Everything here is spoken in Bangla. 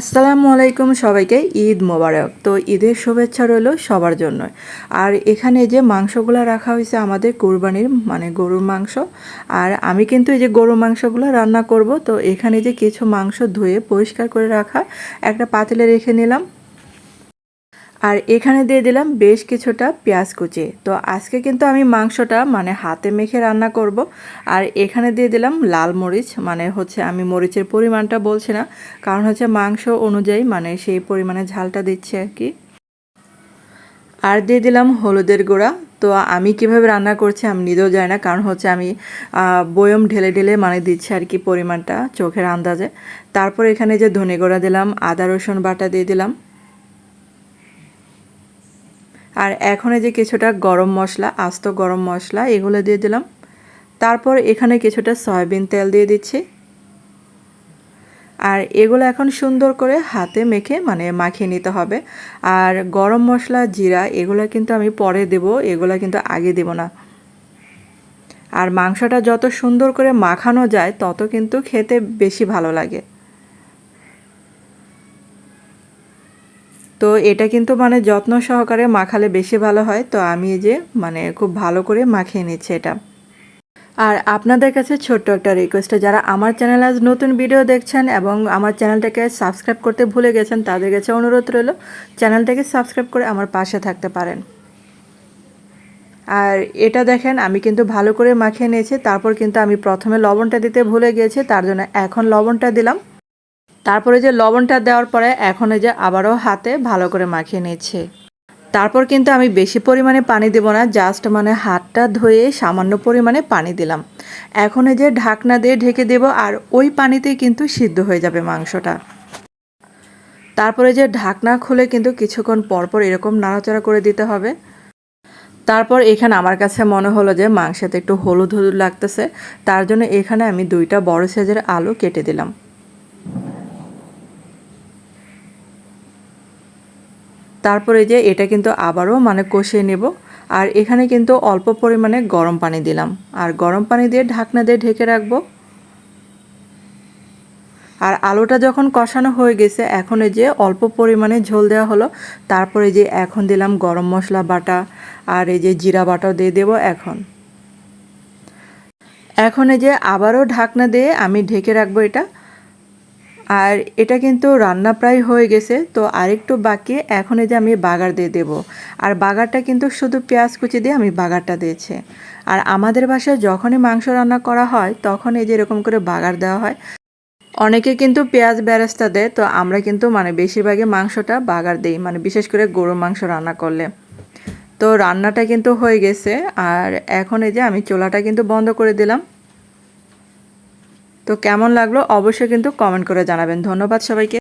আসসালামু আলাইকুম সবাইকে, ঈদ মোবারক। তো ঈদের শুভেচ্ছা রইল সবার জন্য আর এখানে যে মাংসগুলো রাখা হয়েছে আমাদের কোরবানির মানে গরুর মাংস, আর আমি কিন্তু এই যে গরুর মাংসগুলো রান্না করব, তো এখানে যে কিছু মাংস ধুয়ে পরিষ্কার করে রাখা, একটা পাতিলে রেখে নিলাম। আর এখানে দিয়ে দিলাম বেশ কিছুটা পেঁয়াজ কুচি। তো আজকে কিন্তু আমি মাংসটা মানে হাতে মেখে রান্না করব। আর এখানে দিয়ে দিলাম লাল মরিচ মানে হচ্ছে আমি মরিচের পরিমাণটা বলছি না, কারণ হচ্ছে মাংস অনুযায়ী মানে সেই পরিমাণে ঝালটা দিচ্ছে আর কি। আর দিয়ে দিলাম হলুদের গুঁড়া। তো আমি কীভাবে রান্না করছি আমি নিজেও জানি না, কারণ হচ্ছে আমি বয়ম ঢেলে ঢেলে মানে দিচ্ছি আর কি পরিমাণটা চোখের আন্দাজে। তারপর এখানে যে ধনে গুঁড়া দিলাম, আদা রসুন বাটা দিয়ে দিলাম। আর এখন যে কিছুটা গরম মশলা, আস্ত গরম মশলা, এগুলো দিয়ে দিলাম। তারপর এখানে কিছুটা সয়াবিন তেল দিয়ে দিচ্ছি। আর এগুলো এখন সুন্দর করে হাতে মেখে মানে মাখিয়ে নিতে হবে। আর গরম মশলা, জিরা, এগুলো কিন্তু আমি পরে দেব, এগুলো কিন্তু আগে দেব না। আর মাংসটা যত সুন্দর করে মাখানো যায়, তত কিন্তু খেতে বেশি ভালো লাগে। তো এটা কিন্তু মানে যত্ন সহকারে মাখালে বেশি ভালো হয়। তো আমি যে মানে খুব ভালো করে মাখিয়ে নিচ্ছি এটা। আর আপনাদের কাছে ছোট্ট একটা রিকোয়েস্ট যারা আমার চ্যানেল আজ নতুন ভিডিও দেখছেন এবং আমার চ্যানেলটাকে সাবস্ক্রাইব করতে ভুলে গেছেন, তাদের কাছে অনুরোধ রইল চ্যানেলটাকে সাবস্ক্রাইব করে আমার পাশে থাকতে পারেন। আর এটা দেখেন, আমি কিন্তু ভালো করে মাখিয়ে নিয়েছি, তারপর কিন্তু আমি প্রথমে লবণটা দিতে ভুলে গিয়েছি, তার জন্য এখন লবণটা দিলাম। তারপরে যে লবণটা দেওয়ার পরে এখন এই যে আবারও হাতে ভালো করে মাখিয়ে নিচ্ছে। তারপর কিন্তু আমি বেশি পরিমাণে পানি দেব না জাস্ট মানে হাতটা ধুয়ে সামান্য পরিমাণে পানি দিলাম। এখন এই যে ঢাকনা দিয়ে ঢেকে দেব আর ওই পানিতেই কিন্তু সিদ্ধ হয়ে যাবে মাংসটা। তারপরে যে ঢাকনা খুলে কিন্তু কিছুক্ষণ পরপর এরকম নাড়াচাড়া করে দিতে হবে। তারপর এখানে আমার কাছে মনে হলো যে মাংসতে একটু হলুদ হলুদ লাগতেছে, তার জন্য এখানে আমি দুইটা বড় সাইজের আলু কেটে দিলাম। তারপরে যে এটা কিন্তু আবারও মানে কষিয়ে নেব। আর এখানে কিন্তু অল্প পরিমাণে গরম পানি দিলাম। আর গরম পানি দিয়ে ঢাকনা দিয়ে ঢেকে রাখব। আর আলুটা যখন কষানো হয়ে গেছে, এখন এই যে অল্প পরিমাণে ঝোল দেওয়া হলো, তারপরে যে এখন দিলাম গরম মশলা বাটা আর এই যে জিরা বাটাও দিয়ে দেবো এখন। এখন এই যে আবারও ঢাকনা দিয়ে আমি ঢেকে রাখব এটা। আর এটা কিন্তু রান্না প্রায় হয়ে গেছে, তো আরেকটু বাকি এখন যে আমি বাগার দিয়ে দেব। আর বাগারটা কিন্তু শুধু পেঁয়াজ কুচি দিয়ে আমি বাগারটা দিয়েছি। আর আমাদের বাসায় যখনই মাংস রান্না করা হয় তখন এই যে এরকম করে বাগার দেওয়া হয়। অনেকে কিন্তু পেঁয়াজ বেরেস্তা দেয়, তো আমরা কিন্তু মানে বেশিরভাগই মাংসটা বাগার দিই মানে বিশেষ করে গরুর মাংস রান্না করলে। তো রান্নাটা কিন্তু হয়ে গেছে, আর এখন এই যে আমি চোলাটা কিন্তু বন্ধ করে দিলাম। তো কেমন লাগল অবশ্যই কিন্তু কমেন্ট করে জানাবেন। ধন্যবাদ সবাইকে।